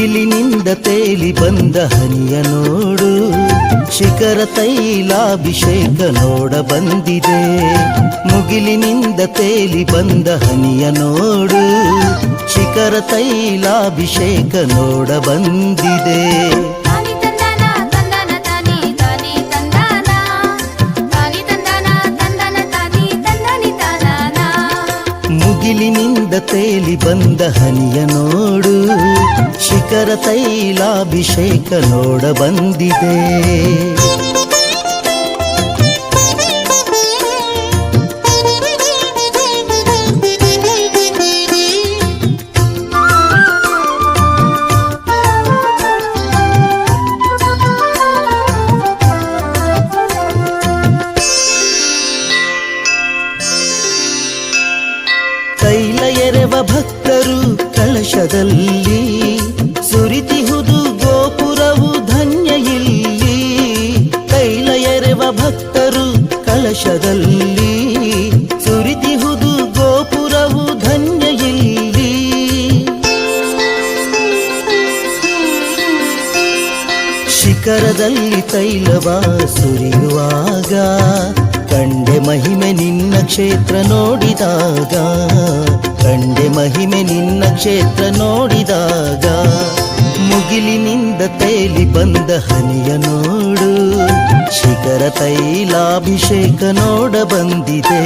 ಮುಗಿಲಿನಿಂದ ತೇಲಿ ಬಂದ ಹನಿಯ ನೋಡು ಶಿಖರ ತೈಲಾಭಿಷೇಕ ನೋಡ ಬಂದಿದೆ. ಮುಗಿಲಿನಿಂದ ತೇಲಿ ಬಂದ ಹನಿಯ ನೋಡು ಶಿಖರ ತೈಲಾಭಿಷೇಕ ನೋಡ ಬಂದಿದೆ. ತಾನಿ ಮುಗಿಲಿನಿಂದ ತೇಲಿ ಬಂದ ಹನಿಯ ನೋಡು ಶಿಖರ ತೈಲಾಭಿಷೇಕ ನೋಡ ಬಂದಿದೆ. ಕಳಶದಲ್ಲಿ ಸುರಿತಿಹುದು ಗೋಪುರವು ಧನ್ಯ ಇಲ್ಲಿ ಕೈಲಯರೆವ ಭಕ್ತರು ಕಳಶದಲ್ಲಿ ಸುರಿತಿಹುದು ಗೋಪುರವು ಧನ್ಯ ಇಲ್ಲಿ ಶಿಖರದಲ್ಲಿ ತೈಲವ ಸುರಿಯುವಾಗ ಕಂಡೆ ಮಹಿಮೆ ನಿನ್ನ ಕ್ಷೇತ್ರ ನೋಡಿದಾಗ, ಕಂಡೆ ಮಹಿಮೆ ನಿನ್ನ ಕ್ಷೇತ್ರ ನೋಡಿದಾಗ, ಮುಗಿಲಿನಿಂದ ತೇಲಿ ಬಂದ ಹನಿಯ ನೋಡು, ಶಿಖರ ತೈಲಾಭಿಷೇಕ ನೋಡ ಬಂದಿದೆ.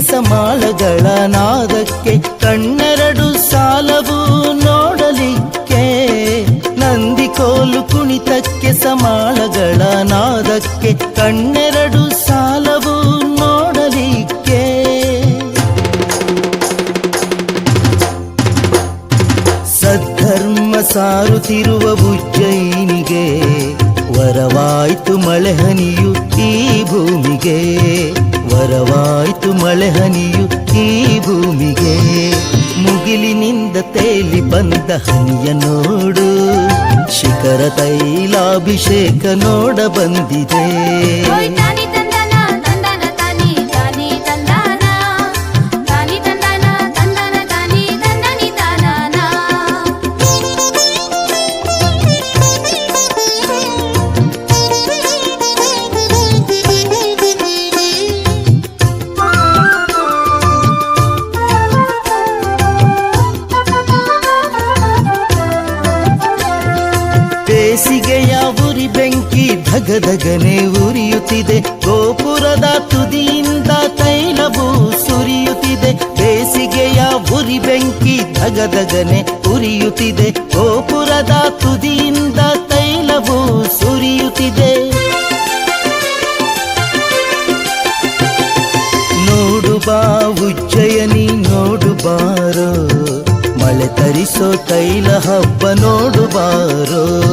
ಸಮಾಳಗಳ ನಾದಕ್ಕೆ ಕಣ್ಣೆರಡು ಸಾಲವು ನೋಡಲಿಕ್ಕೆ. ನಂದಿ ಕೋಲು ಕುಣಿತಕ್ಕೆ ಸಮಾಳಗಳ ನಾದಕ್ಕೆ ಕಣ್ಣೆರಡು ಸಾಲವು ನೋಡಲಿಕ್ಕೆ. ಸದ್ಧರ್ಮ ಸಾರುತ್ತಿರುವ ಉಜ್ಜಯಿನಿಗೆ ಈ ಭೂಮಿಗೆ ಮುಗಿಲಿನಿಂದ ತೇಲಿ ಬಂದ ಹನಿಯ ನೋಡು. ಶಿಖರ ತೈಲಾಭಿಷೇಕ ನೋಡ ಬಂದಿದೆ. ಬೇಸಿಗೆಯ ಉರಿ ಬೆಂಕಿ ಧಗಧಗನೆ ಉರಿಯುತ್ತಿದೆ. ಗೋಪುರದ ತುದಿಯಿಂದ ತೈಲವು ಸುರಿಯುತ್ತಿದೆ. ಬೇಸಿಗೆಯ ಉರಿ ಬೆಂಕಿ ಧಗಧಗನೆ ಉರಿಯುತ್ತಿದೆ. ಗೋಪುರದ ತುದಿಯಿಂದ ತೈಲವು ಸುರಿಯುತ್ತಿದೆ. ನೋಡು ಬಾ ಉಜ್ಜಯನಿ, ನೋಡು ಬಾರೋ. ಮಳೆ ತರಿಸೋ ತೈಲ ಹಬ್ಬ ನೋಡು ಬಾರೋ.